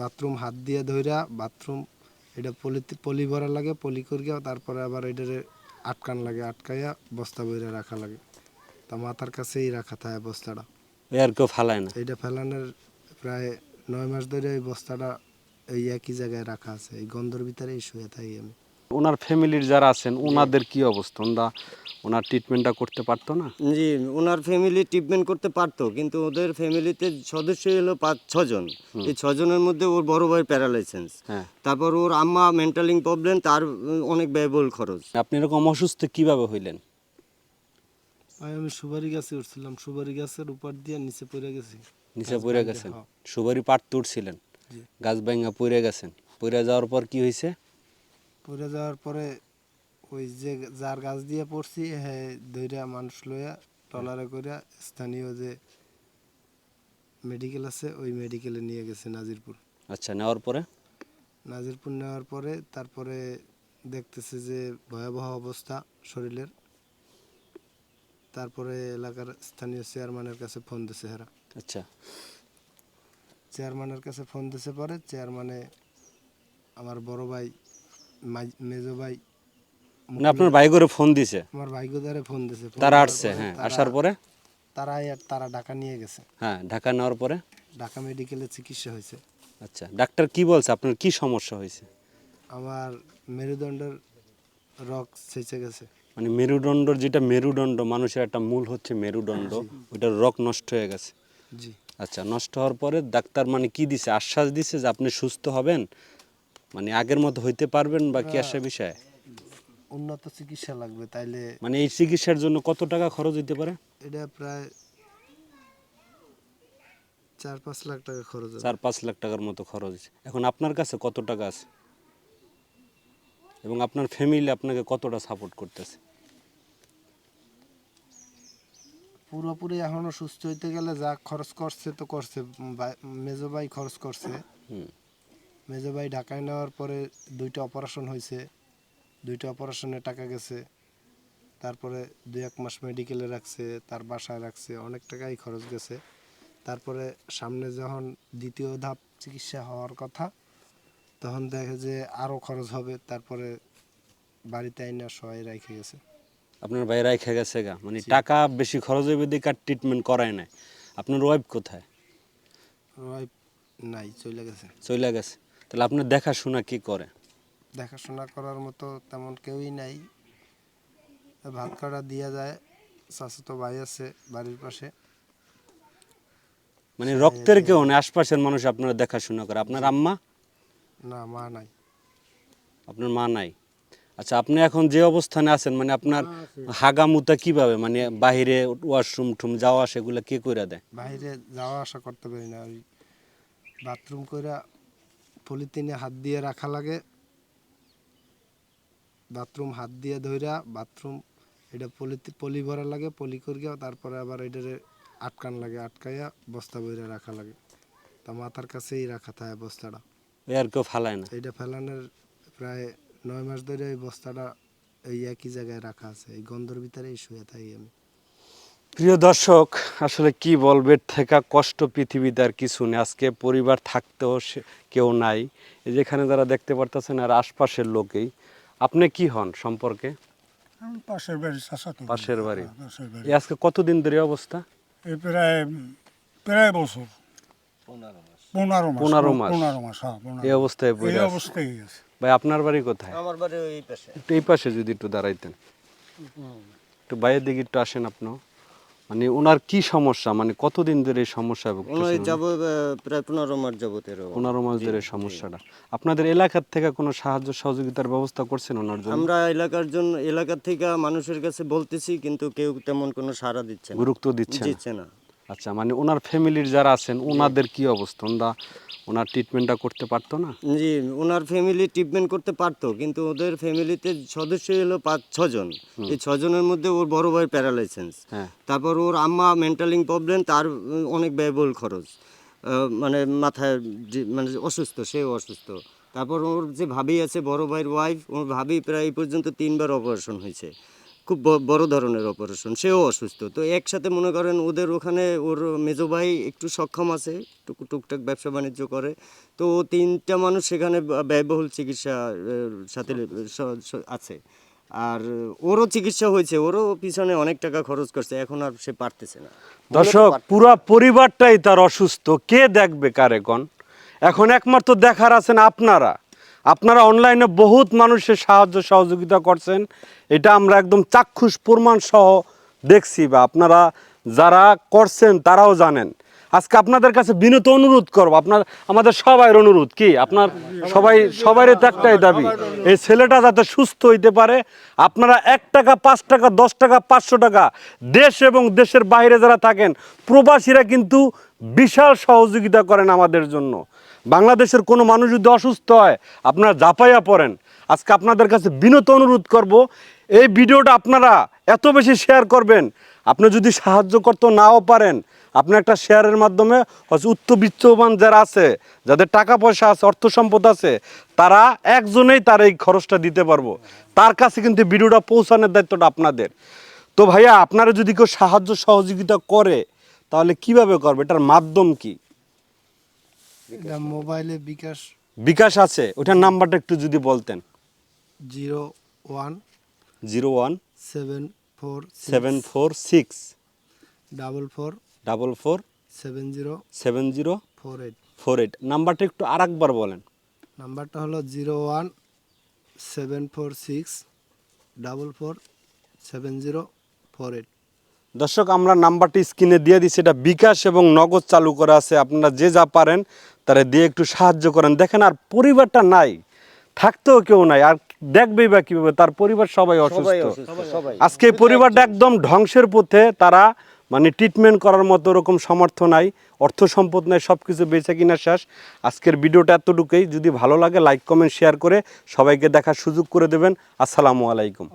Bathroom হাত দিয়ে ধইরা বাথরুম এটা পলি পলি ভরা লাগে পলি করিয়া তারপরে আবার এটারে আটকান লাগে আটকাইয়া বস্তা বইরা রাখা লাগে। তা মাথার কাছেই রাখা থাকে বস্তাটা। আর কেউ ফেলায় না? এটা ফেলানোর প্রায় নয় মাস ধরে ওই বস্তাটা এই একই জায়গায় রাখা আছে এই গন্ধর ভিতরেই শুয়ে থাকি আমি। ওনার ফ্যামিলির যারা আছেন ওনাদের কি অবস্থা? ওনারা ওনার ট্রিটমেন্টটা করতে পারতো না? জি ওনার ফ্যামিলি ট্রিটমেন্ট করতে পারতো কিন্তু ওদের ফ্যামিলিতে সদস্য হলো পাঁচ ছজন। এই ছজনের মধ্যে ওর বড় ভাই প্যারালাইসেন্স হ্যাঁ। তারপর ওর আম্মা মেন্টালিং প্রবলেম তার অনেক ব্যয়বহুল খরচ। আপনি এরকম অসুস্থ কীভাবে হইলেন? আমি সুপারি গাছে উঠছিলাম। সুপারি গাছের উপর দিয়ে নিচে পড়ে গেছি। নিচে পড়ে গেছেন? সুবারি পাট তুলছিলেন জি। গাছ ভাঙা পড়ে গেছেন। পড়ে যাওয়ার পর কি হয়েছে পড়ে যাওয়ার পরে ওই যে যার গাছ দিয়ে পড়ছি হ্যাঁ দইরা মানুষ লইয়া টলারে করে স্থানীয় যে মেডিকেল আছে ওই মেডিকেলে নিয়ে গেছে নাজিরপুর। আচ্ছা নেওয়ার পরে? নাজিরপুর নেওয়ার পরে তারপরে দেখতেছে যে ভয়াবহ অবস্থা শরীরের। তারপরে এলাকার স্থানীয় চেয়ারম্যানের কাছে ফোন দিছে হেরা। আচ্ছা। চেয়ারম্যানের কাছে ফোন দিছে পরে চেয়ারম্যানে আমার বড় ভাই মেজো ভাই মানে আপনার ভাই করে ফোন দিছে? আমার ভাইগোদারে ফোন দিছে তারা আসছে হ্যাঁ আসার পরে? তারা তারা ঢাকা নিয়ে গেছে। হ্যাঁ ঢাকা নেওয়ার পরে? ঢাকা মেডিকেলে চিকিৎসা হয়েছে। আচ্ছা ডাক্তার কি বলছে? আপনার কি সমস্যা হয়েছে? আমার মেরুদণ্ডের রক ছেঁচে গেছে। মানে মেরুদণ্ডর যেটা মেরুদণ্ড মানুষের একটা মূল হচ্ছে মেরুদণ্ড ওইটার রক নষ্ট হয়ে গেছে। জি। আচ্ছা নষ্ট হওয়ার পরে ডাক্তার মানে কি দিছে? আশ্বাস দিছে যে আপনি সুস্থ হবেন মানে আগের মতো হইতে পারবেন বা কি আসে বিষয়? উন্নত চিকিৎসা লাগবে তাইলে মানে এই চিকিৎসার জন্য কত টাকা খরচ হইতে পারে? এটা প্রায় চার পাঁচ লাখ টাকা খরচ চার পাঁচ লাখ টাকার মতো খরচ এখন আপনার কাছে কত টাকা আছে? এবং আপনার ফ্যামিলি আপনাকে কতটা সাপোর্ট করতেছে? পুরোপুরি এখনও সুস্থ হইতে গেলে যা খরচ করছে তো করছে মেজো ভাই খরচ করছে। হুম। মেজো ভাই ঢাকায় নেওয়ার পরে দুইটা অপারেশন হয়েছে দুইটা অপারেশনে টাকা গেছে। তারপরে দুই এক মাস মেডিকেলে রাখছে তার বাসায় রাখছে অনেক টাকাই খরচ গেছে। তারপরে সামনে যখন দ্বিতীয় ধাপ চিকিৎসা হওয়ার কথা তখন দেখে যে আরও খরচ হবে তারপরে বাড়িতে আইনা সবাই রেখে গেছে। আপনার ভাই রাইখা গেছে গা? মানে টাকা বেশি খরচ হইবে দেখে ট্রিটমেন্ট করায় নাই? আপনার ওয়াইফ কোথায়? ওয়াইফ নাই চলে গেছে। চলে গেছে? তাহলে আপনার দেখাশোনা কি করে? দেখাশোনা করার মতো তেমন কেউই নাই। ভাত কাটা দিয়া যায় চাচাতো ভাই আছে বাড়ির পাশে। মানে রক্তের কেউ নেই আশপাশের মানুষ আপনারা দেখাশোনা করে। আপনার আম্মা? না মা নাই। আপনার মা নাই? আচ্ছা আপনি এখন যে অবস্থানে আছেন মানে আপনার হাগামুতা কীভাবে? মানে বাহিরে ওয়াশরুম টুম যাওয়া সেগুলো কে করে দেয়? বাইরে যাওয়া আসা করতে পারি না। ওই বাথরুম কইরা পলিথিনে হাত দিয়ে রাখা লাগে। বাথরুম হাত দিয়ে ধইরা বাথরুম এটা পলি পলি ভরা লাগে পলি করিয়া তারপরে আবার এটারে আটকান লাগে আটকাইয়া বস্তা বইরা রাখা লাগে। তা মাথার কাছেই রাখা থাকে বস্তাটা। আর কেউ ফালায় না। এইটা ফেলানোর প্রায় নয় মাস ধরে এই বস্তাটা এই একই জায়গায় রাখা আছে এই গন্ধর ভিতরেই শুয়ে থাকি আমি। প্রিয় দর্শক আসলে কি বলবে থেকে কষ্ট পৃথিবীতে আর কিছু নেই। আজকে পরিবার থাকতেও কেউ নাই। এই যেখানে যারা দেখতে পারতেছেন আর আশপাশের লোকেই আপনি কি হন সম্পর্কে? পাশের বাড়ি পাশের বাড়ি। হ্যাঁ, পাশের বাড়ি। আজকে কতদিন ধরে অবস্থা? এই প্রায় প্রায় বছর। পনেরো মাস। পনেরো মাস। পনেরো মাস। হ্যাঁ এই অবস্থায় এই অবস্থায় ভাই আপনার বাড়ি কোথায়? আমার বাড়ি ওই পাশে। একটু এই পাশে যদি একটু দাঁড়াইতেন। একটু বাইরের দিকে একটু আসেন আপনিও। মানে ওনার কি সমস্যা? মানে কতদিন ধরে এই সমস্যা যাব প্রায় পনেরো মাস যাবতের পনেরো মাস ধরে সমস্যাটা। আপনাদের এলাকার থেকে কোনো সাহায্য সহযোগিতার ব্যবস্থা করছেন ওনার জন্য? আমরা এলাকার জন্য এলাকার থেকে মানুষের কাছে বলতেছি কিন্তু কেউ তেমন কোনো সাড়া দিচ্ছে গুরুত্ব দিচ্ছে না। আচ্ছা মানে ওনার ফ্যামিলির যারা আছেন ওনাদের কি অবস্থা? ওনারা ওনার ট্রিটমেন্টটা করতে পারতো না? জি ওনার ফ্যামিলি ট্রিটমেন্ট করতে পারতো কিন্তু ওদের ফ্যামিলিতে সদস্য হলো পাঁচ ছজন। এই ছজনের মধ্যে ওর বড় ভাই প্যারালাইসেন্স হ্যাঁ। তারপর ওর আম্মা মেন্টালিং প্রবলেম তার অনেক ব্যয়বহুল খরচ। মানে মাথায় মানে অসুস্থ সেও অসুস্থ। তারপর ওর যে ভাবি আছে বড় ভাইয়ের ওয়াইফ ওর ভাবি প্রায় এই পর্যন্ত তিনবার অপারেশন হয়েছে। খুব বড় ধরনের অপারেশন সেও অসুস্থ। তো একসাথে মনে করেন ওদের ওখানে ওর মেজো ভাই একটু সক্ষম আছে টুক টুকটাক ব্যবসা বাণিজ্য করে। তো ও তিনটা মানুষ সেখানে ব্যয়বহুল চিকিৎসা সাথে আছে। আর ওরও চিকিৎসা হয়েছে ওরও পিছনে অনেক টাকা খরচ করছে এখন আর সে পারতেছে না। দর্শক পুরো পরিবারটাই তার অসুস্থ। কে দেখবে কার এখন এখন একমাত্র দেখার আছেন আপনারা। আপনারা অনলাইনে বহুত মানুষের সাহায্য সহযোগিতা করছেন। এটা আমরা একদম চাক্ষুষ প্রমাণ সহ দেখছি বা আপনারা যারা করছেন তারাও জানেন। আজকে আপনাদের কাছে বিনত অনুরোধ করব। আপনার, আমাদের সবাই অনুরোধ কি? আপনার সবাই সবারই তো একটাই দাবি। এই ছেলেটা যাতে সুস্থ হইতে পারে, আপনারা এক টাকা, পাঁচ টাকা, দশ টাকা, পাঁচশো টাকা দেশ এবং দেশের বাইরে যারা থাকেন, প্রবাসীরা কিন্তু বিশাল সহযোগিতা করেন আমাদের জন্য। বাংলাদেশের কোনো মানুষ যদি অসুস্থ হয়, আপনারা জাপাইয়া পড়েন। আজকে আপনাদের কাছে বিনত অনুরোধ করব, এই ভিডিওটা আপনারা এত বেশি শেয়ার করবেন, আপনি যদি সাহায্য করতে নাও পারেন, আপনি একটা শেয়ারের মাধ্যমে হচ্ছে উচ্চবিত্তবান যারা আছে, যাদের টাকা পয়সা আছে, অর্থ সম্পদ আছে, তারা একজনেই তার এই খরচটা দিতে পারব। তার কাছে কিন্তু ভিডিওটা পৌঁছানোর দায়িত্বটা আপনাদের। তো ভাইয়া, আপনারা যদি কেউ সাহায্য সহযোগিতা করে, তাহলে কীভাবে করবে? এটার মাধ্যম কি? এটা মোবাইলে বিকাশ বিকাশ আছে ওটার নাম্বারটা একটু যদি বলতেন। Zero one zero one seven four seven four six double four double four seven zero seven zero four eight. Four eight. নাম্বারটা একটু আর একবার বলেন। নাম্বারটা হলো zero one seven four six double four seven zero four eight. দর্শক আমরা নাম্বারটি স্ক্রিনে দিয়ে দিচ্ছি। এটা বিকাশ এবং নগদ চালু করা আছে। আপনারা যে যা পারেন তারা দিয়ে একটু সাহায্য করেন। দেখেন আর পরিবারটা নাই থাকতেও কেউ নাই। আর দেখবেই বা কীভাবে তার পরিবার সবাই অসুস্থ। আজকে পরিবারটা একদম ধ্বংসের পথে। তারা মানে ট্রিটমেন্ট করার মতো ওরকম সামর্থ্য নাই। অর্থ সম্পদ নাই সব কিছু বেঁচে কিনা শেষ। আজকের ভিডিওটা এতটুকুই। যদি ভালো লাগে লাইক কমেন্ট শেয়ার করে সবাইকে দেখার সুযোগ করে দেবেন। আসসালামু আলাইকুম।